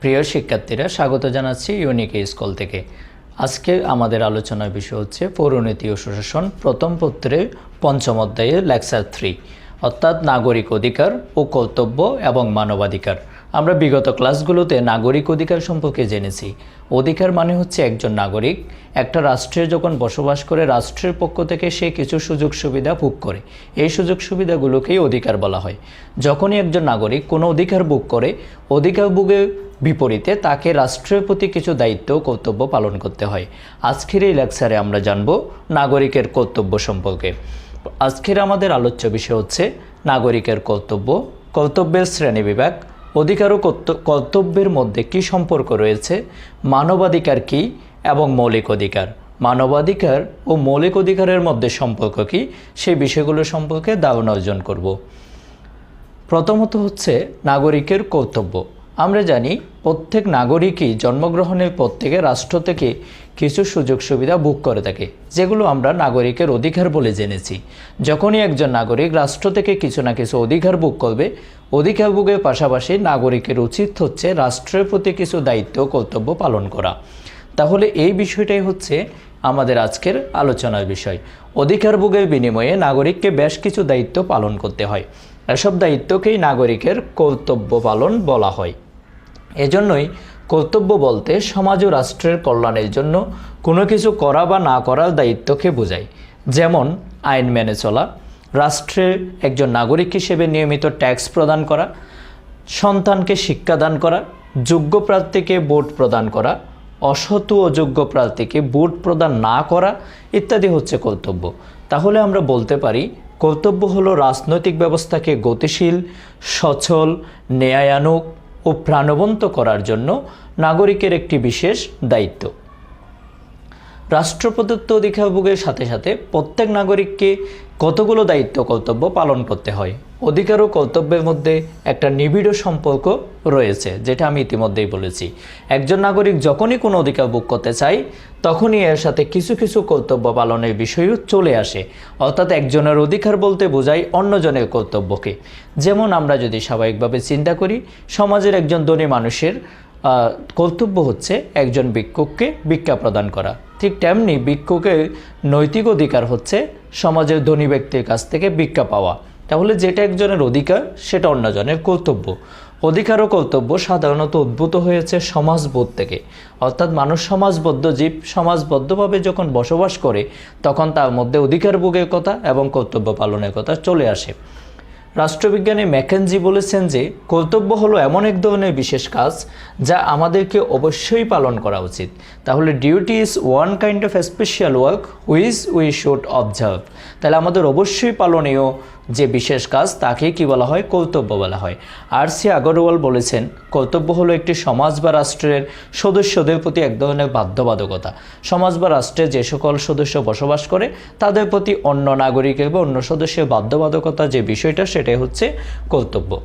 প্রিয় শিক্ষার্থীরা, স্বাগত জানাচ্ছি ইউনিক স্কুল থেকে। আজকে আমাদের আলোচনার বিষয় হচ্ছে পৌরনীতি ও সুশাসন, প্রথম পত্রে পঞ্চম অধ্যায়ে লেকচার থ্রি, অর্থাৎ নাগরিক অধিকার ও কর্তব্য এবং মানবাধিকার। আমরা বিগত ক্লাসগুলোতে নাগরিক অধিকার সম্পর্কে জেনেছি। অধিকার মানে হচ্ছে একজন নাগরিক, একটা রাষ্ট্রে যখন বসবাস করে, রাষ্ট্রের পক্ষ থেকে সে কিছু সুযোগ সুবিধা ভোগ করে। এই সুযোগ সুবিধাগুলোকেই অধিকার বলা হয়। যখনই একজন নাগরিক কোনো অধিকার ভোগ করে, অধিকার ভোগের বিপরীতে তাকে রাষ্ট্রের প্রতি কিছু দায়িত্ব কর্তব্য পালন করতে হয়। আজকের এই লেকচারে আমরা জানব নাগরিকের কর্তব্য সম্পর্কে। আজকের আমাদের আলোচ্য বিষয় হচ্ছে নাগরিকের কর্তব্য, কর্তব্যের শ্রেণীবিভাগ অধিকার ও কর্ত- কর্তব্যের মধ্যে কি সম্পর্ক রয়েছে? মানবাধিকার কি এবং মৌলিক অধিকার? মানবাধিকার ও মৌলিক অধিকারের মধ্যে সম্পর্ক কি? সেই বিষয়গুলো সম্পর্কে ধারণা অর্জন করব। প্রথমত হচ্ছে নাগরিকের কর্তব্য। আমরা জানি প্রত্যেক নাগরিকই জন্মগ্রহণের পর থেকে রাষ্ট্র থেকে কিছু সুযোগ সুবিধা ভোগ করে থাকে, যেগুলো আমরা নাগরিকের অধিকার বলে জেনেছি। যখনই একজন নাগরিক রাষ্ট্র থেকে কিছু না কিছু অধিকার ভোগ করবে অধিকার ভোগের পাশাপাশি নাগরিকের উচিত হচ্ছে রাষ্ট্রের প্রতি কিছু দায়িত্ব কর্তব্য পালন করা। তাহলে এই বিষয়টাই হচ্ছে আমাদের আজকের আলোচনার বিষয়। অধিকার ভোগের বিনিময়ে নাগরিককে বেশ কিছু দায়িত্ব পালন করতে হয়। এসব দায়িত্বকেই নাগরিকের কর্তব্য পালন বলা হয়। এজন্যই কর্তব্য বলতে সমাজ ও রাষ্ট্রের কল্যাণের জন্য কোনো কিছু করা বা না করার দায়িত্বকে বোঝায়। যেমন আইন মেনে চলা রাষ্ট্রে একজন নাগরিক হিসেবে নিয়মিত ট্যাক্স প্রদান করা, সন্তানকে শিক্ষাদান করা, যোগ্য প্রার্থীকে ভোট প্রদান করা, অসৎ ও অযোগ্য প্রার্থীকে ভোট প্রদান না করা ইত্যাদি হচ্ছে কর্তব্য। তাহলে আমরা বলতে পারি, কর্তব্য হলো রাজনৈতিক ব্যবস্থাকে গতিশীল, সচল ন্যায়ানুক ও প্রাণবন্ত করার জন্য নাগরিকের একটি বিশেষ দায়িত্ব। রাষ্ট্র প্রদত্ত অধিকার ভোগের সাথে সাথে প্রত্যেক নাগরিককে কতগুলো দায়িত্ব কর্তব্য পালন করতে হয়? অধিকার ও কর্তব্যের মধ্যে একটা নিবিড় সম্পর্ক রয়েছে, যেটা আমি ইতিমধ্যেই বলেছি। একজন নাগরিক যখনই কোনো অধিকার ভোগ করতে চায়, তখনই এর সাথে কিছু কিছু কর্তব্য পালনের বিষয়ও চলে আসে। অর্থাৎ একজনের অধিকার বলতে বোঝায় অন্যজনের কর্তব্যকে। যেমন আমরা যদি স্বাভাবিকভাবে চিন্তা করি, সমাজের একজন ধনী মানুষের কর্তব্য হচ্ছে একজন ভিক্ষুককে ভিক্ষা প্রদান করা। ঠিক তেমনি ভিক্ষুকের নৈতিক অধিকার হচ্ছে সমাজের ধনী ব্যক্তির কাছ থেকে ভিক্ষা পাওয়া। তাহলে যেটা একজনের অধিকার, সেটা অন্যজনের কর্তব্য। অধিকার ও কর্তব্য সাধারণত উদ্ভূত হয়েছে সমাজবোধ থেকে। অর্থাৎ মানুষ সমাজবদ্ধ, জীব সমাজবদ্ধভাবে যখন বসবাস করে, তখন তার মধ্যে অধিকার ভোগের কথা এবং কর্তব্য পালনের কথা চলে আসে। রাষ্ট্রবিজ্ঞানী ম্যাকেনজি বলেছেন যে কর্তব্য হলো এমন এক ধরনের বিশেষ কাজ যা আমাদেরকে অবশ্যই পালন করা উচিত। তাহলে duty is one kind of special work which we should observe তাহলে আমাদের অবশ্যই পালনীয় যে বিশেষ কাজ তাকে কি বলা হয়? কর্তব্য বলা হয়। আর সি আগরওয়াল বলেছেন, কর্তব্য হলো একটি সমাজ বা রাষ্ট্রের সদস্যদের প্রতি এক ধরনের বাধ্যবাধকতা। সমাজ বা রাষ্ট্রে যে সকল সদস্য বসবাস করে, তাদের প্রতি অন্য নাগরিকের বা অন্য সদস্যের বাধ্যবাধকতা যে বিষয়টা, সেটাই হচ্ছে কর্তব্য।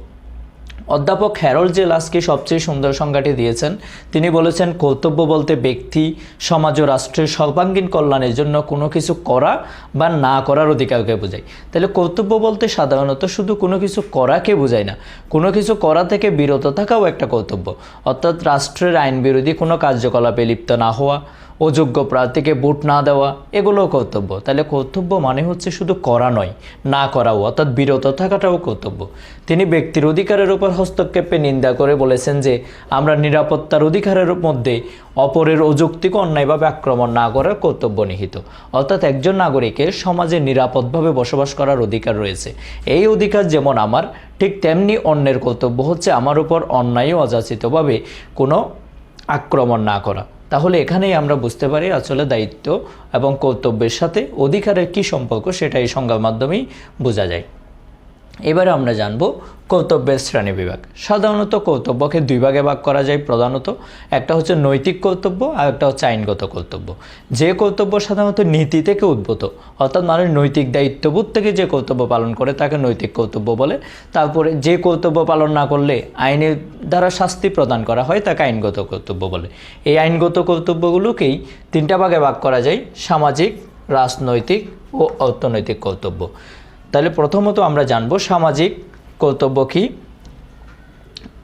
অধ্যাপক হ্যারল্ড জে লাসকে সবচেয়ে সুন্দর সংজ্ঞাটি দিয়েছেন, তিনি বলেছেন, কর্তব্য বলতে ব্যক্তি, সমাজ ও রাষ্ট্রের সর্বাঙ্গীন কল্যাণের জন্য কোনো কিছু করা বা না করার অধিকারকে বোঝায়। তাহলে কর্তব্য বলতে সাধারণত শুধু কোনো কিছু করাকে বোঝায় না, কোনো কিছু করা থেকে বিরত থাকাও একটা কর্তব্য। অর্থাৎ রাষ্ট্রের আইন বিরোধী কোনো কার্যকলাপে লিপ্ত না হওয়া অযোগ্য প্রার্থীকে ভোট না দেওয়া, এগুলোও কর্তব্য। তাহলে কর্তব্য মানে হচ্ছে শুধু করা নয়, না করাও, অর্থাৎ বিরত থাকাটাও কর্তব্য। তিনি ব্যক্তির অধিকারের উপর হস্তক্ষেপে নিন্দা করে বলেছেন যে, আমরা নিরাপত্তার অধিকারের মধ্যে অপরের অযৌক্তিক অন্যায়ভাবে আক্রমণ না করার কর্তব্য নিহিত। অর্থাৎ একজন নাগরিকের সমাজে নিরাপদভাবে বসবাস করার অধিকার রয়েছে। এই অধিকার যেমন আমার, ঠিক তেমনি অন্যের কর্তব্য হচ্ছে আমার উপর অন্যায় অযাচিতভাবে কোনো আক্রমণ না করা। তাহলে এখানেই আমরা বুঝতে পারি আসলে দায়িত্ব এবং কর্তব্যের সাথে অধিকারের কি সম্পর্ক সেটা এই সংজ্ঞার মাধ্যমেই বোঝা যায়। এবারে আমরা জানব কর্তব্যের শ্রেণি বিভাগ। সাধারণত কর্তব্যকে দুই ভাগে ভাগ করা যায় প্রধানত। একটা হচ্ছে নৈতিক কর্তব্য আর একটা হচ্ছে আইনগত কর্তব্য। যে কর্তব্য সাধারণত নীতি থেকে উদ্ভূত, অর্থাৎ মানুষ নৈতিক দায়িত্ববোধ থেকে যে কর্তব্য পালন করে তাকে নৈতিক কর্তব্য বলে। তারপরে যে কর্তব্য পালন না করলে আইনের দ্বারা শাস্তি প্রদান করা হয় তাকে আইনগত কর্তব্য বলে। এই আইনগত কর্তব্যগুলোকেই তিনটা ভাগে ভাগ করা যায়, সামাজিক, রাজনৈতিক ও অর্থনৈতিক কর্তব্য। তাহলে প্রথমত আমরা জানব সামাজিক কর্তব্য কী?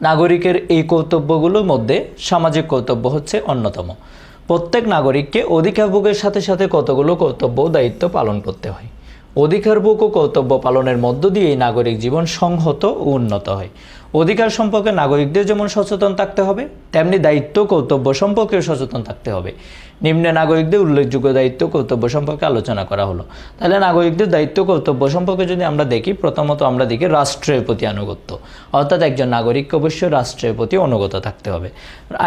নাগরিকের এই কর্তব্যগুলোর মধ্যে সামাজিক কর্তব্য হচ্ছে অন্যতম। প্রত্যেক নাগরিককে অধিকার ভোগের সাথে সাথে কতগুলো কর্তব্য দায়িত্ব পালন করতে হয়। অধিকার ভোগ ও কর্তব্য পালনের মধ্য দিয়েই নাগরিক জীবন সংহত ও উন্নত হয়। অধিকার সম্পর্কে নাগরিকদের যেমন সচেতন থাকতে হবে, তেমনি দায়িত্ব কর্তব্য সম্পর্কেও সচেতন থাকতে হবে। নিম্নে নাগরিকদের উল্লেখযোগ্য দায়িত্ব কর্তব্য সম্পর্কে আলোচনা করা হলো। তাহলে নাগরিকদের দায়িত্ব কর্তব্য সম্পর্কে যদি আমরা দেখি, প্রথমত আমরা দেখি রাষ্ট্রের প্রতি আনুগত্য। অর্থাৎ একজন নাগরিককে অবশ্যই রাষ্ট্রের প্রতি অনুগত থাকতে হবে।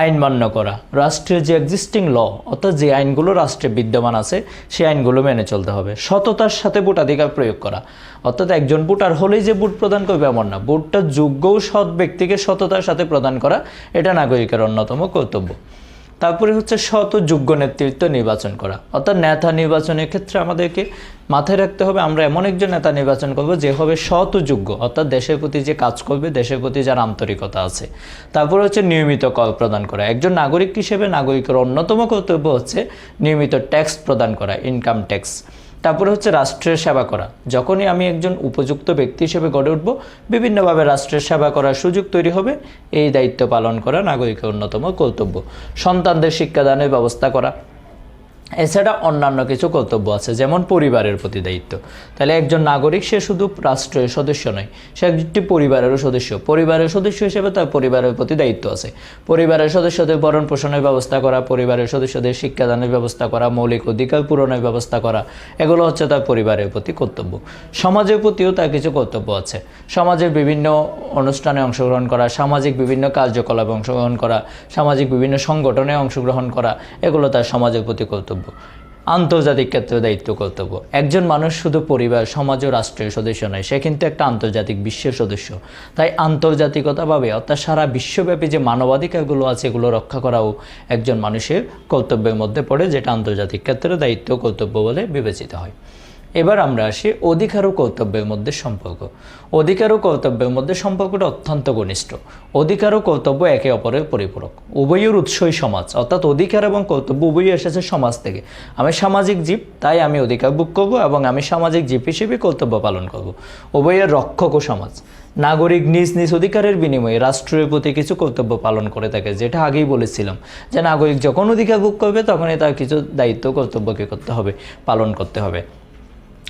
আইন মান্য করা, রাষ্ট্রের যে এক্সিস্টিং ল অর্থাৎ যে আইনগুলো রাষ্ট্রে বিদ্যমান আছে, সেই আইনগুলো মেনে চলতে হবে। সততার সাথে ভোটাধিকার প্রয়োগ করা। অর্থাৎ একজন ভোটার হলেই যে ভোট প্রদান করবে এমন না। ভোটটা যোগ্য সৎ ব্যক্তিকে সততার সাথে প্রদান করা, এটা নাগরিকের অন্যতম কর্তব্য। তারপরে হচ্ছে শত যোগ্য নেতৃত্ব নির্বাচন করা। অর্থাৎ নেতা নির্বাচনের ক্ষেত্রে আমাদেরকে মাথায় রাখতে হবে, আমরা এমন একজন নেতা নির্বাচন করব যে হবে শত যোগ্য। অর্থাৎ দেশের প্রতি যে কাজ করবে, দেশের প্রতি যার আন্তরিকতা আছে। তারপরে হচ্ছে নিয়মিত কর প্রদান করা। একজন নাগরিক হিসেবে নাগরিকের অন্যতম কর্তব্য হচ্ছে নিয়মিত ট্যাক্স প্রদান করা ইনকাম ট্যাক্স তারপরে হচ্ছে রাষ্ট্রের সেবা করা। যখনই আমি একজন উপযুক্ত ব্যক্তি হিসেবে গড়ে উঠব, বিভিন্নভাবে রাষ্ট্রের সেবা করার সুযোগ তৈরি হবে, এই দায়িত্ব পালন করা নাগরিকের অন্যতম কর্তব্য। সন্তানদের শিক্ষাদানের ব্যবস্থা করা এছাড়া অন্যান্য কিছু কর্তব্য আছে, যেমন পরিবারের প্রতি দায়িত্ব। তাহলে একজন নাগরিক, সে শুধু রাষ্ট্রের সদস্য নয়, সে একটি পরিবারেরও সদস্য। পরিবারের সদস্য হিসেবে তার পরিবারের প্রতি দায়িত্ব আছে। পরিবারের সদস্যদের ভরণ পোষণের ব্যবস্থা করা, পরিবারের সদস্যদের শিক্ষাদানের ব্যবস্থা করা, মৌলিক অধিকার পূরণের ব্যবস্থা করা, এগুলো হচ্ছে তার পরিবারের প্রতি কর্তব্য। সমাজের প্রতিও তার কিছু কর্তব্য আছে। সমাজের বিভিন্ন অনুষ্ঠানে অংশগ্রহণ করা, সামাজিক বিভিন্ন কার্যকলাপে অংশগ্রহণ করা, সামাজিক বিভিন্ন সংগঠনে অংশগ্রহণ করা, এগুলো তার সমাজের প্রতি কর্তব্য। আন্তর্জাতিক ক্ষেত্রে দায়িত্ব কর্তব্য। একজন মানুষ শুধু পরিবার, সমাজ ও রাষ্ট্রের সদস্য নয়, সে কিন্তু একটা আন্তর্জাতিক বিশ্বের সদস্য। তাই আন্তর্জাতিকতাভাবে, অর্থাৎ সারা বিশ্বব্যাপী যে মানবাধিকারগুলো আছে, এগুলো রক্ষা করাও একজন মানুষের কর্তব্যের মধ্যে পড়ে, যেটা আন্তর্জাতিক ক্ষেত্রে দায়িত্ব কর্তব্য বলে বিবেচিত হয়। এবার আমরা আসি অধিকার ও কর্তব্যের মধ্যে সম্পর্ক। অধিকার ও কর্তব্যের মধ্যে সম্পর্কটা অত্যন্ত ঘনিষ্ঠ। অধিকার ও কর্তব্য একে অপরের পরিপূরক। উভয়ের উৎসই সমাজ, অর্থাৎ অধিকার এবং কর্তব্য উভয়ই এসেছে সমাজ থেকে। আমি সামাজিক জীব, তাই আমি অধিকার ভোগ করব এবং আমি সামাজিক জীব হিসেবে কর্তব্য পালন করব। উভয়ের রক্ষক ও সমাজ। নাগরিক নিজ নিজ অধিকারের বিনিময়ে রাষ্ট্রের প্রতি কিছু কর্তব্য পালন করে থাকে, যেটা আগেই বলেছিলাম, যে নাগরিক যখন অধিকার ভোগ করবে, তখনই তার কিছু দায়িত্ব কর্তব্যকে করতে হবে, পালন করতে হবে।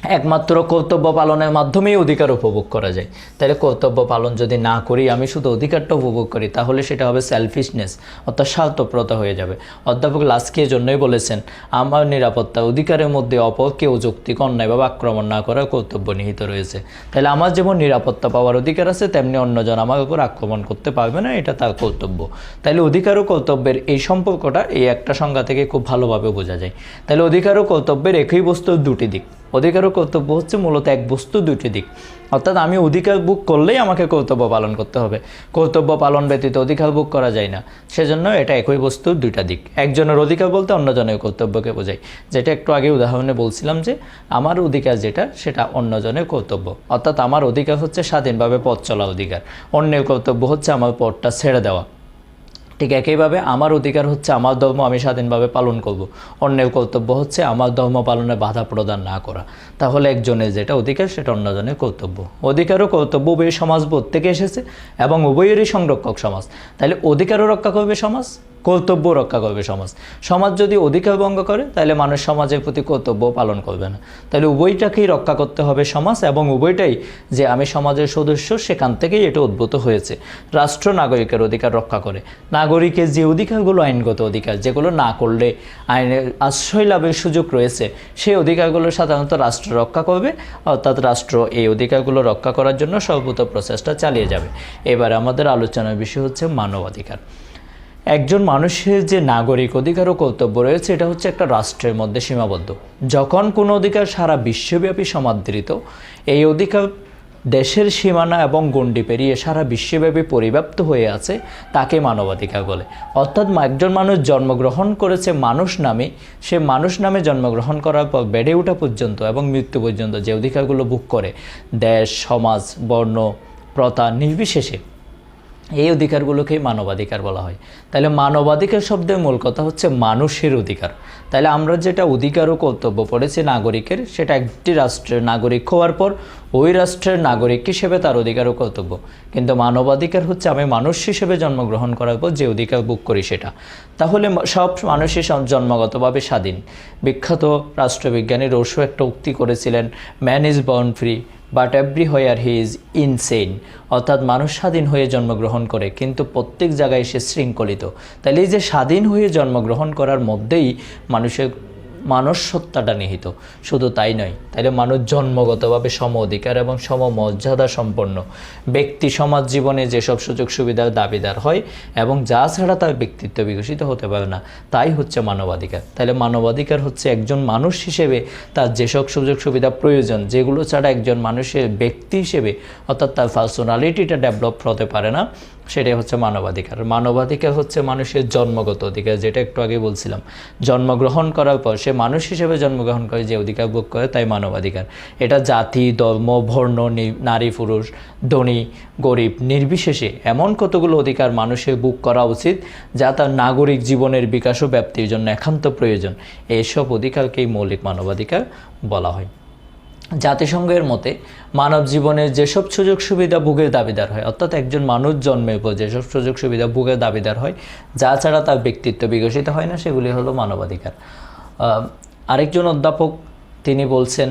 একমাত্র কর্তব্য পালনের মাধ্যমেই অধিকার উপভোগ করা যায়। তাহলে কর্তব্য পালন যদি না করি, আমি শুধু অধিকারটা উপভোগ করি, তাহলে সেটা হবে সেলফিশনেস অর্থাৎ স্বার্থপ্রতা হয়ে যাবে। অধ্যাপক লাস্কি জন্যই বলেছেন, আমার নিরাপত্তা অধিকারের মধ্যে অপরকে যৌক্তিক অন্যায় বা আক্রমণ না করার কর্তব্য নিহিত রয়েছে। তাহলে আমার যেমন নিরাপত্তা পাওয়ার অধিকার আছে, তেমনি অন্যজন আমার উপর আক্রমণ করতে পারবে না, এটা তার কর্তব্য। তাহলে অধিকার ও কর্তব্যের এই সম্পর্কটা এই একটা সংজ্ঞা থেকে খুব ভালোভাবে বোঝা যায়। তাহলে অধিকার ও কর্তব্যের একই বস্তুর দুটি দিক। অধিকার ও কর্তব্য হচ্ছে মূলত এক বস্তু দুটি দিক। অর্থাৎ আমি অধিকার বুক করলেই আমাকে কর্তব্য পালন করতে হবে। কর্তব্য পালন ব্যতীত অধিকার বুক করা যায় না। সেজন্য এটা একই বস্তুর দুইটা দিক। একজনের অধিকার বলতে অন্যজনের কর্তব্যকে বোঝায়। যেটা একটু আগে উদাহরণে বলছিলাম যে, আমার অধিকার যেটা, সেটা অন্যজনের কর্তব্য। অর্থাৎ আমার অধিকার হচ্ছে স্বাধীনভাবে পথ চলা অধিকার। অন্যের কর্তব্য হচ্ছে আমার পথটা ছেড়ে দেওয়া। ঠিক একইভাবে আমার অধিকার হচ্ছে আমার ধর্ম আমি স্বাধীনভাবে পালন করব। অন্যের কর্তব্য হচ্ছে আমার ধর্ম পালনে বাধা প্রদান না করা। তাহলে একজনের যেটা অধিকার, সেটা অন্যজনের কর্তব্য। অধিকার ও কর্তব্য উভয় সমাজ থেকে এসেছে এবং উভয়েরই সংরক্ষক সমাজ। তাহলে অধিকারও রক্ষা করবে সমাজ? কর্তব্য রক্ষা করবে সমাজ। সমাজ যদি অধিকার ভঙ্গ করে, তাহলে মানুষ সমাজের প্রতি কর্তব্য পালন করবে না। তাহলে উভয়টাকেই রক্ষা করতে হবে সমাজ এবং উভয়টাই যে আমি সমাজের সদস্য, সেখান থেকেই এটা উদ্ভূত হয়েছে। রাষ্ট্র নাগরিকের অধিকার রক্ষা করে। নাগরিকের যে অধিকারগুলো, আইনগত অধিকার, যেগুলো না করলে আইনের আশ্রয় লাভের সুযোগ রয়েছে, সেই অধিকারগুলো সাধারণত রাষ্ট্র রক্ষা করবে। অর্থাৎ রাষ্ট্র এই অধিকারগুলো রক্ষা করার জন্য সর্বত প্রচেষ্টা চালিয়ে যাবে। এবার আমাদের আলোচনার বিষয় হচ্ছে মানবাধিকার। একজন মানুষের যে নাগরিক অধিকার ও কর্তব্য রয়েছে, এটা হচ্ছে একটা রাষ্ট্রের মধ্যে সীমাবদ্ধ। যখন কোনো অধিকার সারা বিশ্বব্যাপী সমাদৃত, এই অধিকার দেশের সীমানা এবং গণ্ডি পেরিয়ে সারা বিশ্বব্যাপী পরিব্যাপ্ত হয়ে আছে, তাকে মানবাধিকার বলে। অর্থাৎ একজন মানুষ জন্মগ্রহণ করেছে মানুষ নামে, সে মানুষ নামে জন্মগ্রহণ করার পর বেড়ে ওঠা পর্যন্ত এবং মৃত্যু পর্যন্ত যে অধিকারগুলো ভোগ করে, দেশ, সমাজ, বর্ণ, প্রথা নির্বিশেষে এই অধিকারগুলোকেই মানবাধিকার বলা হয়। তাহলে মানবাধিকার শব্দের মূল কথা হচ্ছে মানুষের অধিকার। তাহলে আমরা যেটা অধিকার ও কর্তব্য পড়েছি নাগরিকের, সেটা একটি রাষ্ট্রের নাগরিক হওয়ার পর ওই রাষ্ট্রের নাগরিক হিসেবে তার অধিকার ও কর্তব্য। কিন্তু মানবাধিকার হচ্ছে আমি মানুষ হিসেবে জন্মগ্রহণ করার পর যে অধিকার বুক করি সেটা। তাহলে সব মানুষই জন্মগতভাবে স্বাধীন। বিখ্যাত রাষ্ট্রবিজ্ঞানী রোশো একটা উক্তি করেছিলেন man is born free but everywhere he is insane অর্থাৎ মানুষ স্বাধীন হয়ে জন্মগ্রহণ করে, কিন্তু প্রত্যেক জায়গায় সে শৃঙ্খলিত। তাহলে এই যে স্বাধীন হয়ে জন্মগ্রহণ করার মধ্যেই মানুষের মানুষ সত্তাটা নিহিত। শুধু তাই নয়, তাইলে মানুষ জন্মগতভাবে সম অধিকার এবং সম মর্যাদা সম্পন্ন। ব্যক্তি সমাজ জীবনে যেসব সুযোগ সুবিধার দাবিদার হয় এবং যা ছাড়া তার ব্যক্তিত্ব বিকশিত হতে পারে না, তাই হচ্ছে মানবাধিকার। তাহলে মানবাধিকার হচ্ছে একজন মানুষ হিসেবে তার যেসব সুযোগ সুবিধা প্রয়োজন, যেগুলো ছাড়া একজন মানুষের ব্যক্তি হিসেবে অর্থাৎ তার পার্সোনালিটিটা ডেভেলপ হতে পারে না। সেটাই হচ্ছে মানবাধিকার। মানবাধিকার হচ্ছে মানুষের জন্মগত অধিকার, যেটা একটু আগে বলছিলাম। জন্মগ্রহণ করার পর সে মানুষ হিসেবে জন্মগ্রহণ করে, যে অধিকার ভোগ করে তাই মানবাধিকার। এটা জাতি, ধর্ম, বর্ণ নারী, পুরুষ, ধনী, গরিব, নির্বিশেষে এমন কতগুলো অধিকার মানুষের বুক করা উচিত যা তার নাগরিক জীবনের বিকাশ ও ব্যাপ্তির জন্য একান্ত প্রয়োজন। এইসব অধিকারকেই মৌলিক মানবাধিকার বলা হয়। জাতিসংঘের মতে মানব জীবনের যেসব সুযোগ সুবিধা ভোগের দাবিদার হয়, অর্থাৎ একজন মানুষ জন্মের পর যেসব সুযোগ সুবিধা ভোগের দাবিদার হয়, যা ছাড়া তার ব্যক্তিত্ব বিকশিত হয় না, সেগুলি হলো মানবাধিকার। আরেকজন অধ্যাপক তিনি বলছেন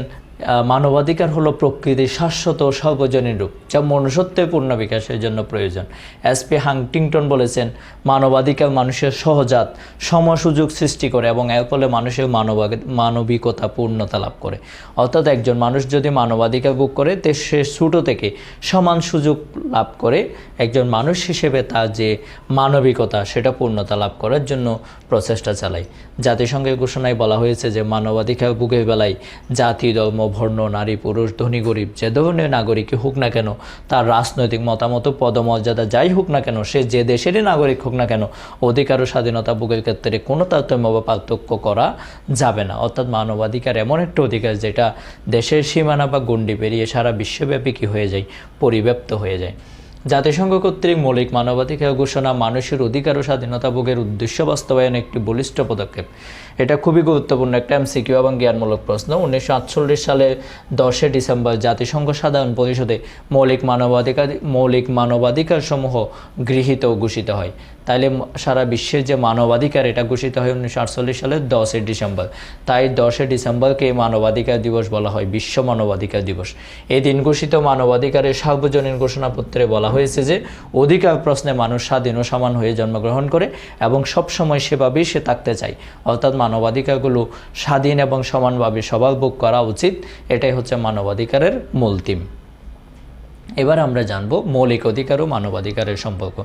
মানবাধিকার হলো প্রকৃতির শাশ্বত ও সর্বজনীন রূপ, যা মনুষ্যত্বের পূর্ণ বিকাশের জন্য প্রয়োজন। এস পি হাংটিংটন বলেছেন, মানবাধিকার মানুষের সহজাত সম সুযোগ সৃষ্টি করে এবং এর ফলে মানুষের মানবা মানবিকতা পূর্ণতা লাভ করে। অর্থাৎ একজন মানুষ যদি মানবাধিকার বুক করে, তে সে ছোটো থেকে সমান সুযোগ লাভ করে, একজন মানুষ হিসেবে তার যে মানবিকতা, সেটা পূর্ণতা লাভ করার জন্য প্রচেষ্টা চালায়। জাতিসংঘের ঘোষণায় বলা হয়েছে যে, মানবাধিকার বুকের বেলায় জাতি, ধর্ম বর্ণ নারী, পুরুষ, ধনী, গরিব, যে ধরনের নাগরিকই হোক না কেন, তার রাজনৈতিক মতামত, পদমর্যাদা যাই হোক না কেন, সে যে দেশেরই নাগরিক হোক না কেন, অধিকার ও স্বাধীনতা ভোগের ক্ষেত্রে কোনো তারতম্য বা পার্থক্য করা যাবে না। অর্থাৎ মানবাধিকার এমন একটা অধিকার যেটা দেশের সীমানা বা গণ্ডি পেরিয়ে সারা বিশ্বব্যাপী কী হয়ে যায়, পরিব্যাপ্ত হয়ে যায়। জাতিসংঘ কর্তৃক মৌলিক মানবাধিকার ঘোষণা মানুষের অধিকার ও স্বাধীনতা ভোগের উদ্দেশ্য বাস্তবায়নে একটি বলিষ্ঠ পদক্ষেপ। এটা খুবই গুরুত্বপূর্ণ একটা এমসিকিউ এবং জ্ঞানমূলক প্রশ্ন। উনিশশো আটচল্লিশ সালে দশে ডিসেম্বর জাতিসংঘ সাধারণ পরিষদে মৌলিক মানবাধিকার মৌলিক মানবাধিকার সমূহ গৃহীত ও ঘোষিত হয়। তাইলে সারা বিশ্বের যে মানবাধিকার, এটা ঘোষিত হয় উনিশশো আটচল্লিশ সালের দশই ডিসেম্বর। তাই দশই ডিসেম্বরকে এই মানবাধিকার দিবস বলা হয়, বিশ্ব মানবাধিকার দিবস। এই দিন ঘোষিত মানবাধিকারের সার্বজনীন ঘোষণাপত্রে বলা হয়েছে যে, অধিকার প্রশ্নে মানুষ স্বাধীন ও সমান হয়ে জন্মগ্রহণ করে এবং সবসময় সেভাবেই সে থাকতে চায়। অর্থাৎ মানবাধিকারগুলো স্বাধীন এবং সমানভাবে সবার ভোগ করা উচিত, এটাই হচ্ছে মানবাধিকারের মূল থিম এবার আমরা জানব মৌলিক অধিকার ও মানবাধিকারের সম্পর্ক।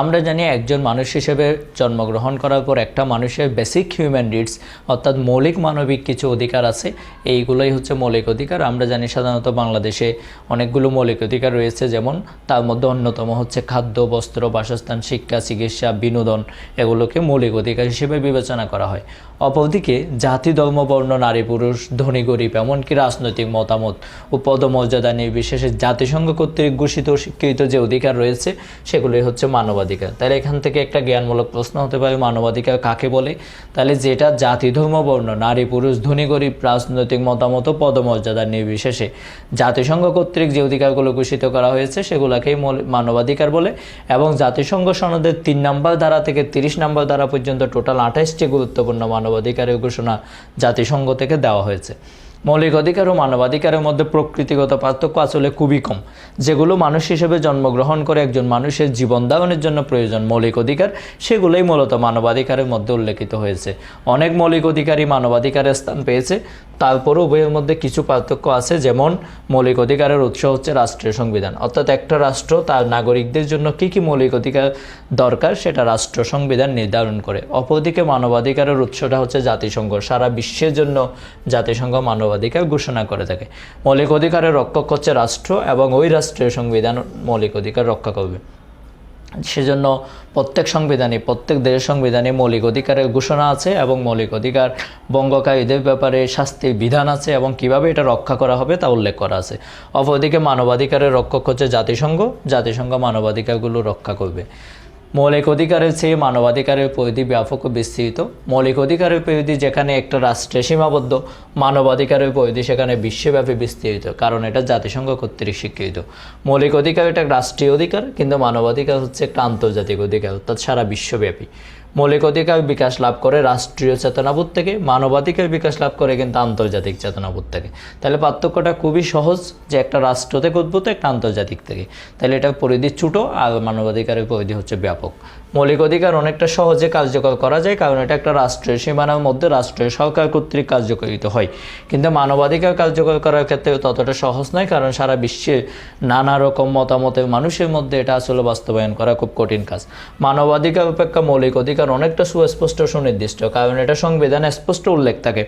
আমরা জানি একজন মানুষ হিসেবে জন্মগ্রহণ করার পর একটা মানুষের বেসিক হিউম্যান রিটস অর্থাৎ মৌলিক মানবিক কিছু অধিকার আছে, এইগুলোই হচ্ছে মৌলিক অধিকার। আমরা জানি সাধারণত বাংলাদেশে অনেকগুলো মৌলিক অধিকার রয়েছে, যেমন তার মধ্যে অন্যতম হচ্ছে খাদ্য, বস্ত্র, বাসস্থান, শিক্ষা, চিকিৎসা, বিনোদন, এগুলোকে মৌলিক অধিকার হিসেবে বিবেচনা করা হয়। অপরদিকে জাতি, ধর্ম, বর্ণ, নারী, পুরুষ, ধনী, গরিব, এমনকি রাজনৈতিক মতামত ও পদমর্যাদা নির্বিশেষে জাতিসংঘ কর্তৃক ঘোষিত স্বীকৃত যে অধিকার রয়েছে, সেগুলোই হচ্ছে মানবাধিকার। তাহলে এখান থেকে একটা জ্ঞানমূলক প্রশ্ন হতে পারে, মানবাধিকার কাকে বলে? তাহলে যেটা জাতি, ধর্ম, বর্ণ, নারী, পুরুষ, ধনী, গরিব, রাজনৈতিক মতামত, পদমর্যাদা নির্বিশেষে। জাতিসংঘ কর্তৃক যে অধিকারগুলো ঘোষিত করা হয়েছে, সেগুলোকেই মানবাধিকার বলে এবং জাতিসংঘ সনদের তিন নম্বর ধারা থেকে তিরিশ নম্বর ধারা পর্যন্ত টোটাল আঠাইশটি গুরুত্বপূর্ণ মানবাধিকারের ঘোষণা জাতিসংঘ থেকে দেওয়া হয়েছে। মৌলিক অধিকার ও মানবাধিকারের মধ্যে প্রকৃতিগত পার্থক্য আসলে খুবই কম। যেগুলো মানুষ হিসেবে জন্মগ্রহণ করে একজন মানুষের জীবন ধারণের জন্য প্রয়োজন মৌলিক অধিকার, সেগুলোই মূলত মানবাধিকারের মধ্যে উল্লেখিত হয়েছে। অনেক মৌলিক অধিকারই মানবাধিকারের স্থান পেয়েছে। তারপরও উভয়ের মধ্যে কিছু পার্থক্য আছে, যেমন মৌলিক অধিকারের উৎস হচ্ছে রাষ্ট্রীয় সংবিধান। অর্থাৎ একটা রাষ্ট্র তার নাগরিকদের জন্য কী কী মৌলিক অধিকার দরকার সেটা রাষ্ট্র সংবিধান নির্ধারণ করে। অপরদিকে মানবাধিকারের উৎসটা হচ্ছে জাতিসংঘ। সারা বিশ্বের জন্য জাতিসংঘ মানবাধিকার ঘোষণা করে থাকে। মৌলিক অধিকারের রক্ষক হচ্ছে রাষ্ট্র এবং ওই রাষ্ট্রীয় সংবিধান মৌলিক অধিকার রক্ষা করবে। সেজন্য প্রত্যেক সংবিধানে প্রত্যেক দেশের সংবিধানে মৌলিক অধিকারের ঘোষণা আছে এবং মৌলিক অধিকার বঙ্গকারীদের ব্যাপারে শাস্তির বিধান আছে এবং কীভাবে এটা রক্ষা করা হবে তা উল্লেখ করা আছে। অপরদিকে মানবাধিকারের রক্ষক হচ্ছে জাতিসংঘ। জাতিসংঘ মানবাধিকারগুলো রক্ষা করবে। মৌলিক অধিকারের চেয়ে মানবাধিকারের পরিধি ব্যাপক ও বিস্তৃত। মৌলিক অধিকারের পরিধি যেখানে একটা রাষ্ট্রে সীমাবদ্ধ, মানবাধিকারের পরিধি সেখানে বিশ্বব্যাপী বিস্তৃত, কারণ এটা জাতিসংঘ কর্তৃক স্বীকৃত। মৌলিক অধিকার এটা রাষ্ট্রীয় অধিকার, কিন্তু মানবাধিকার হচ্ছে একটা আন্তর্জাতিক অধিকার, অর্থাৎ সারা বিশ্বব্যাপী। মৌলিক অধিকার বিকাশ লাভ করে, রাষ্ট্রীয় চেতনাবোধ থেকে, মানবাধিকার বিকাশ লাভ করে কিন্তু আন্তর্জাতিক চেতনাবোধ থেকে। তাহলে পার্থক্যটা খুবই সহজ যে একটা রাষ্ট্র থেকে উদ্ভূত, একটা আন্তর্জাতিক থেকে। তাহলে এটা পরিধি ছোটো আর মানবাধিকারের পরিধি হচ্ছে ব্যাপক। মৌলিক অধিকার অনেকটা সহজে কার্যকর করা যায়, কারণ এটা একটা রাষ্ট্রের সীমানার মধ্যে রাষ্ট্রের সরকার কর্তৃক কার্যকরিত হয়। কিন্তু মানবাধিকার কার্যকর করার ক্ষেত্রে ততটা সহজ নয়, কারণ সারা বিশ্বে নানা রকম মতামতের মানুষের মধ্যে এটা আসলে বাস্তবায়ন করা খুব কঠিন কাজ। মানবাধিকার অপেক্ষা মৌলিক অধিকার অনেকটা সুস্পষ্ট সুনির্দিষ্ট, কারণ এটা সংবিধানে স্পষ্ট উল্লেখ থাকে।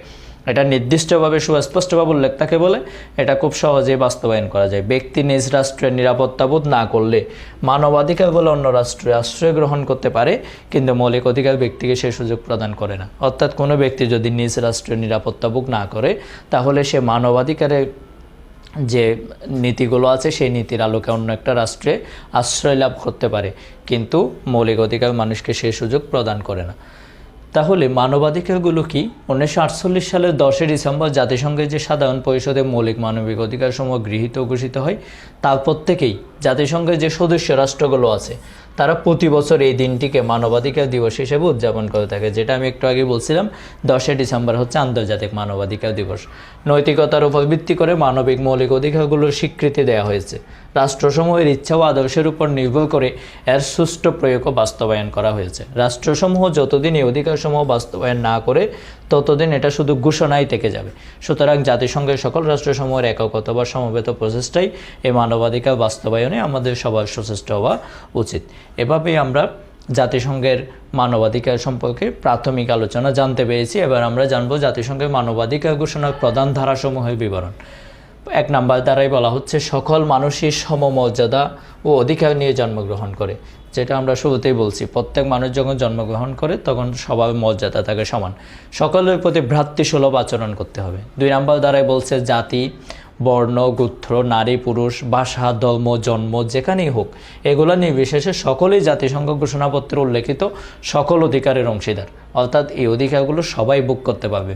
এটা নির্দিষ্টভাবে সুস্পষ্টভাবে উল্লেখ থাকে বলে, এটা খুব সহজেই বাস্তবায়ন করা যায়। ব্যক্তি নিজ রাষ্ট্রের নিরাপত্তাবোধ না করলে মানবাধিকার বলে অন্য রাষ্ট্রে আশ্রয় গ্রহণ করতে পারে, কিন্তু মৌলিক অধিকার ব্যক্তিকে সে সুযোগ প্রদান করে না। অর্থাৎ কোনো ব্যক্তি যদি নিজ রাষ্ট্রের নিরাপত্তাবোধ না করে, তাহলে সে মানবাধিকারের যে নীতিগুলো আছে, সেই নীতির আলোকে অন্য একটা রাষ্ট্রে আশ্রয় লাভ করতে পারে, কিন্তু মৌলিক অধিকার মানুষকে সেই সুযোগ প্রদান করে না। তাহলে মানবাধিকারগুলো কি? উনিশশো আটচল্লিশ সালের দশই ডিসেম্বর জাতিসংঘের যে সাধারণ পরিষদে মৌলিক মানবিক অধিকার সমূহ গৃহীত ঘোষিত হয় তারপর থেকেই জাতিসংঘের যে সদস্য রাষ্ট্রগুলো আছে তারা প্রতি বছর এই দিনটিকে মানবাধিকার দিবস হিসেবে উদযাপন করে থাকে, যেটা আমি একটু আগে বলছিলাম, দশই ডিসেম্বর হচ্ছে আন্তর্জাতিক মানবাধিকার দিবস। নৈতিকতার উপর ভিত্তি করে মানবিক মৌলিক অধিকারগুলোর স্বীকৃতি দেওয়া হয়েছে। রাষ্ট্রসমূহের ইচ্ছা ও আদর্শের উপর নির্ভর করে এর সুষ্ঠু প্রয়োগ ও বাস্তবায়ন করা হয়েছে। রাষ্ট্রসমূহ যতদিন এই অধিকারসমূহ বাস্তবায়ন না করে, ততদিন এটা শুধু ঘোষণাই থেকে যাবে। সুতরাং জাতিসংঘের সকল রাষ্ট্রসমূহের এককতা বা সমবেত প্রচেষ্টাই এই মানবাধিকার বাস্তবায়নে আমাদের সবার সচেষ্ট হওয়া উচিত। এভাবেই আমরা জাতিসংঘের মানবাধিকার সম্পর্কে প্রাথমিক আলোচনা জানতে পেরেছি। এবার আমরা জানব জাতিসংঘের মানবাধিকার ঘোষণার প্রধান ধারাসমূহের বিবরণ। এক নাম্বার দ্বারাই বলা হচ্ছে, সকল মানুষই সমমর্যাদা ও অধিকার নিয়ে জন্মগ্রহণ করে, যেটা আমরা শুরুতেই বলছি। প্রত্যেক মানুষ যখন জন্মগ্রহণ করে, তখন সবার মর্যাদা থাকে সমান। সকলের প্রতি ভ্রাতৃসুলভ আচরণ করতে হবে। দুই নাম্বার দ্বারাই বলছে, জাতি বর্ণ, গোত্র, নারী, পুরুষ, ভাষা, ধর্ম, জন্ম, যেখানেই হোক, এগুলো নির্বিশেষে সকলেই জাতিসংঘ ঘোষণাপত্রে উল্লেখিত সকল অধিকারের অংশীদার। অর্থাৎ এই অধিকারগুলো সবাই ভোগ করতে পারবে।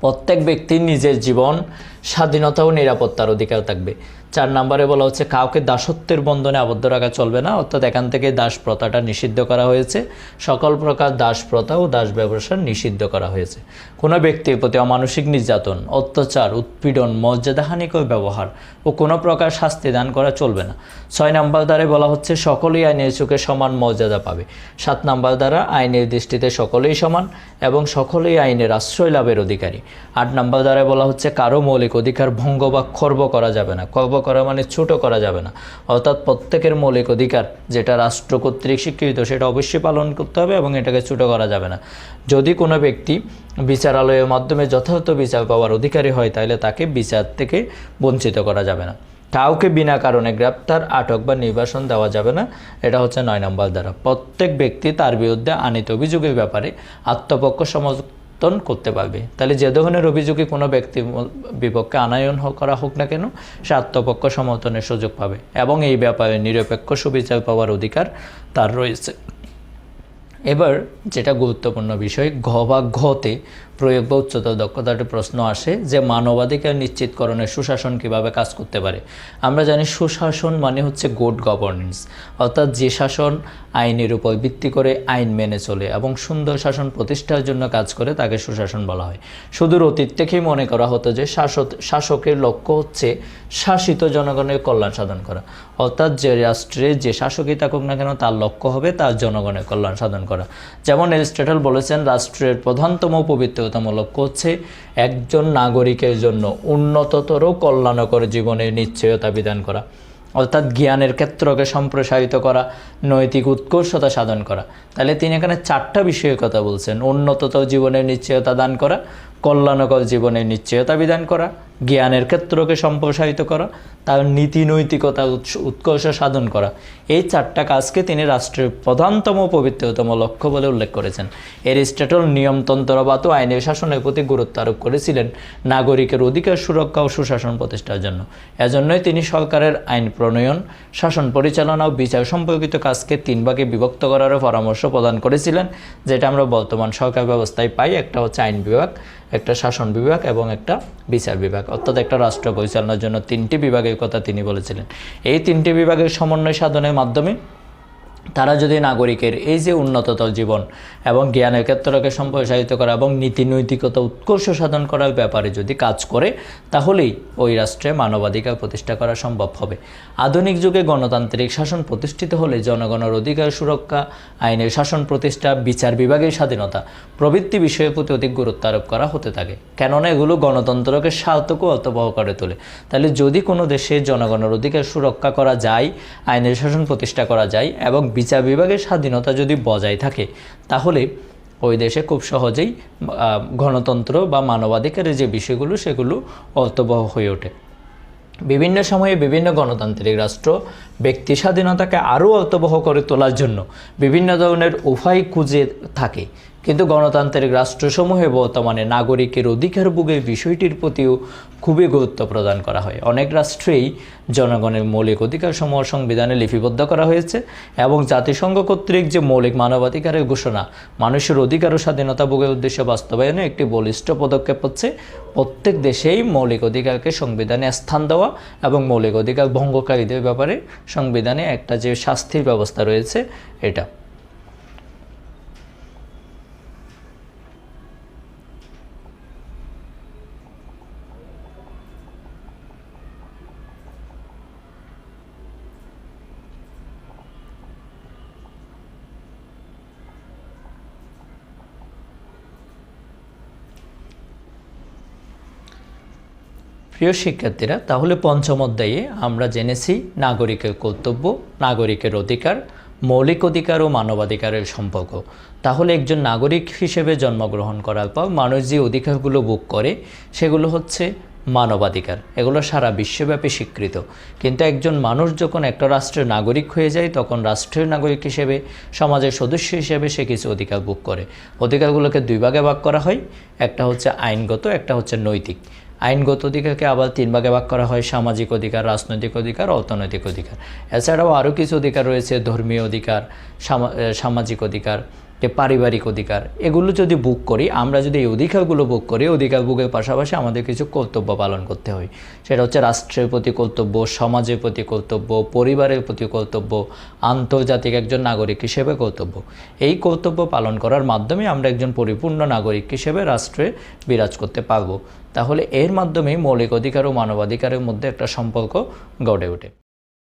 প্রত্যেক ব্যক্তির নিজের জীবন, স্বাধীনতা ও নিরাপত্তার অধিকার থাকবে। চার নম্বরে বলা হচ্ছে, কাউকে দাসত্বের বন্ধনে আবদ্ধ রাখা চলবে না। অর্থাৎ এখান থেকে দাস প্রথাটা নিষিদ্ধ করা হয়েছে। সকল প্রকার দাস প্রথা ও দাস ব্যবসা নিষিদ্ধ করা হয়েছে। কোনো ব্যক্তির প্রতি অমানসিক নির্যাতন, অত্যাচার, উৎপীড়ন, মর্যাদাহানিকর ব্যবহার ও কোনো প্রকার শাস্তি দান করা চলবে না। ছয় নম্বর দ্বারে বলা হচ্ছে, সকলেই আইনের চোখে সমান মর্যাদা পাবে। সাত নম্বর দ্বারা, আইনের দৃষ্টিতে সকলেই সমান এবং সকলেই আইনের আশ্রয় লাভের অধিকারী। আট নম্বর দ্বারা বলা হচ্ছে, কারও মৌলিক অধিকার ভঙ্গ বা খর্ব করা যাবে না। খর্ব করা মানে ছোট করা যাবে না। অর্থাৎ প্রত্যেকের মৌলিক অধিকার যেটা রাষ্ট্র কর্তৃক স্বীকৃত, সেটা অবশ্যই পালন করতে হবে এবং এটাকে ছোট করা যাবে না। যদি কোনো ব্যক্তি বিচারালয়ের মাধ্যমে যথাযথ বিচার পাওয়ার অধিকারী হয় তাহলে তাকে বিচার থেকে বঞ্চিত করা যাবে না। কাউকে বিনা কারণে গ্রেপ্তার, আটক বা নির্বাসন দেওয়া যাবে না, এটা হচ্ছে নয় নম্বর দ্বারা প্রত্যেক ব্যক্তি তার বিরুদ্ধে আনিত অভিযোগের ব্যাপারে আত্মপক্ষ সমর্থন করতে পারবে। তাহলে যে ধরনের অভিযোগে কোনো ব্যক্তির ম- বিপক্ষে আনায়ন করা হোক না কেন, সে আত্মপক্ষ সমর্থনের সুযোগ পাবে এবং এই ব্যাপারে নিরপেক্ষ সুবিচার পাওয়ার অধিকার তার রয়েছে। এবার যেটা গুরুত্বপূর্ণ বিষয় ঘ বা ঘতে প্রয়োগ বা উচ্চতর দক্ষতার একটা প্রশ্ন আসে যে মানবাধিকার নিশ্চিতকরণে সুশাসন কীভাবে কাজ করতে পারে। আমরা জানি সুশাসন মানে হচ্ছে গুড গভর্নেন্স অর্থাৎ যে শাসন আইনের উপর ভিত্তি করে আইন মেনে চলে এবং সুন্দর শাসন প্রতিষ্ঠার জন্য কাজ করে তাকে সুশাসন বলা হয়। সুদূর অতীত থেকেই মনে করা হতো যে শাসক শাসকের লক্ষ্য হচ্ছে শাসিত জনগণের কল্যাণ সাধন করা। অর্থাৎ যে রাষ্ট্রে যে শাসকই থাকুক না কেন তার লক্ষ্য হবে তার জনগণের কল্যাণ সাধন করা। যেমন এরিস্টটল বলেছেন, রাষ্ট্রের প্রধানতম পবিত্রতম লক্ষ্য করছে। একজন নাগরিকের জন্য উন্নততর কল্যাণকর জীবনের নিশ্চয়তা বিধান করা, অর্থাৎ জ্ঞানের ক্ষেত্রকে সম্প্রসারিত করা, নৈতিক উৎকর্ষতা সাধন করা। তাহলে তিনি এখানে চারটা বিষয়ের কথা বলছেন। উন্নততর জীবনের নিশ্চয়তা দান করা, কল্যাণকর জীবনের নিশ্চয়তা বিধান করা জ্ঞানের ক্ষেত্রকে সম্প্রসারিত করা, তার নীতি নৈতিকতা উৎকর্ষ সাধন করা। এই চারটা কাজকে তিনি রাষ্ট্রের প্রধানতম পবিত্রতম লক্ষ্য বলে উল্লেখ করেছেন। এরিস্টটল নিয়মতন্ত্রবাদ ও আইনের শাসনের প্রতি গুরুত্ব আরোপ করেছিলেন নাগরিকের অধিকার সুরক্ষা ও সুশাসন প্রতিষ্ঠার জন্য। এজন্যই তিনি সরকারের আইন প্রণয়ন, শাসন পরিচালনা ও বিচার সম্পর্কিত কাজকে তিন ভাগে বিভক্ত করারও পরামর্শ প্রদান করেছিলেন, যেটা আমরা বর্তমান সরকার ব্যবস্থায় পাই। একটা হচ্ছে আইন বিভাগ, একটা শাসন বিভাগ এবং একটা বিচার বিভাগ। অর্থাৎ একটা রাষ্ট্র পরিচালনার জন্য তিনটি বিভাগের কথা তিনি বলেছিলেন। এই তিনটি বিভাগের সমন্বয় সাধনের মাধ্যমে তারা যদি নাগরিকের এই যে উন্নততর জীবন এবং জ্ঞানের ক্ষেত্রকে সম্প্রসারিত করা এবং নীতি নৈতিকতা উৎকর্ষ সাধন করার ব্যাপারে যদি কাজ করে, তাহলেই ওই রাষ্ট্রে মানবাধিকার প্রতিষ্ঠা করা সম্ভব হবে। আধুনিক যুগে গণতান্ত্রিক শাসন প্রতিষ্ঠিত হলে জনগণের অধিকার সুরক্ষা, আইনের শাসন প্রতিষ্ঠা, বিচার বিভাগের স্বাধীনতা প্রবৃত্তি বিষয়ের প্রতি অধিক গুরুত্ব আরোপ করা হতে থাকে। কেননা এগুলো গণতন্ত্রকে সার্থক ও অর্থবহ করে তোলে। তাহলে যদি কোনো দেশে জনগণের অধিকার সুরক্ষা করা যায়, আইনের শাসন প্রতিষ্ঠা করা যায় এবং বিচার বিভাগের স্বাধীনতা যদি বজায় থাকে, তাহলে ওই দেশে খুব সহজেই গণতন্ত্র বা মানবাধিকারের যে বিষয়গুলো, সেগুলো অর্থবহ হয়ে ওঠে। বিভিন্ন সময়ে বিভিন্ন গণতান্ত্রিক রাষ্ট্র ব্যক্তি স্বাধীনতাকে আরও অর্থবহ করে তোলার জন্য বিভিন্ন ধরনের উভয় খুঁজে থাকে। কিন্তু গণতান্ত্রিক রাষ্ট্রসমূহে বর্তমানে নাগরিকের অধিকার ভোগের বিষয়টির প্রতিও খুবই গুরুত্ব প্রদান করা হয়। অনেক রাষ্ট্রেই জনগণের মৌলিক অধিকারসমূহ সংবিধানে লিপিবদ্ধ করা হয়েছে এবং জাতিসংঘ কর্তৃক যে মৌলিক মানবাধিকারের ঘোষণা, মানুষের অধিকার ও স্বাধীনতা ভোগের উদ্দেশ্যে বাস্তবায়নে একটি বলিষ্ঠ পদক্ষেপ হচ্ছে প্রত্যেক দেশেই মৌলিক অধিকারকে সংবিধানে স্থান দেওয়া এবং মৌলিক অধিকার ভঙ্গকারীদের ব্যাপারে সংবিধানে একটা যে শাস্তির ব্যবস্থা রয়েছে, এটা। প্রিয় শিক্ষার্থীরা, তাহলে পঞ্চম অধ্যায়ে আমরা জেনেছি নাগরিকের কর্তব্য, নাগরিকের অধিকার, মৌলিক অধিকার ও মানবাধিকারের সম্পর্ক। তাহলে একজন নাগরিক হিসেবে জন্মগ্রহণ করার পর মানুষ যে অধিকারগুলো ভোগ করে, সেগুলো হচ্ছে মানবাধিকার। এগুলো সারা বিশ্বব্যাপী স্বীকৃত। কিন্তু একজন মানুষ যখন একটা রাষ্ট্রের নাগরিক হয়ে যায়, তখন রাষ্ট্রের নাগরিক হিসেবে, সমাজের সদস্য হিসেবে সে কিছু অধিকার ভোগ করে। অধিকারগুলোকে দুই ভাগে ভাগ করা হয়, একটা হচ্ছে আইনগত, একটা হচ্ছে নৈতিক। আইনগত অধিকারকে আবার তিন ভাগে ভাগ করা হয়, সামাজিক অধিকার, রাজনৈতিক অধিকার, অর্থনৈতিক অধিকার। এছাড়াও আরও কিছু অধিকার রয়েছে, ধর্মীয় অধিকার সামাজিক অধিকার। যে পারিবারিক অধিকার, এগুলো যদি বুক করি, আমরা যদি এই অধিকারগুলো বুক করি অধিকার বুকের পাশাপাশি আমাদের কিছু কর্তব্য পালন করতে হয়। সেটা হচ্ছে রাষ্ট্রের প্রতি কর্তব্য, সমাজের প্রতি কর্তব্য, পরিবারের প্রতি কর্তব্য, আন্তর্জাতিক একজন নাগরিক হিসেবে কর্তব্য। এই কর্তব্য পালন করার মাধ্যমে আমরা একজন পরিপূর্ণ নাগরিক হিসেবে রাষ্ট্রে বিরাজ করতে পারব। তাহলে এর মাধ্যমেই মৌলিক অধিকার ও মানবাধিকারের মধ্যে একটা সম্পর্ক গড়ে ওঠে।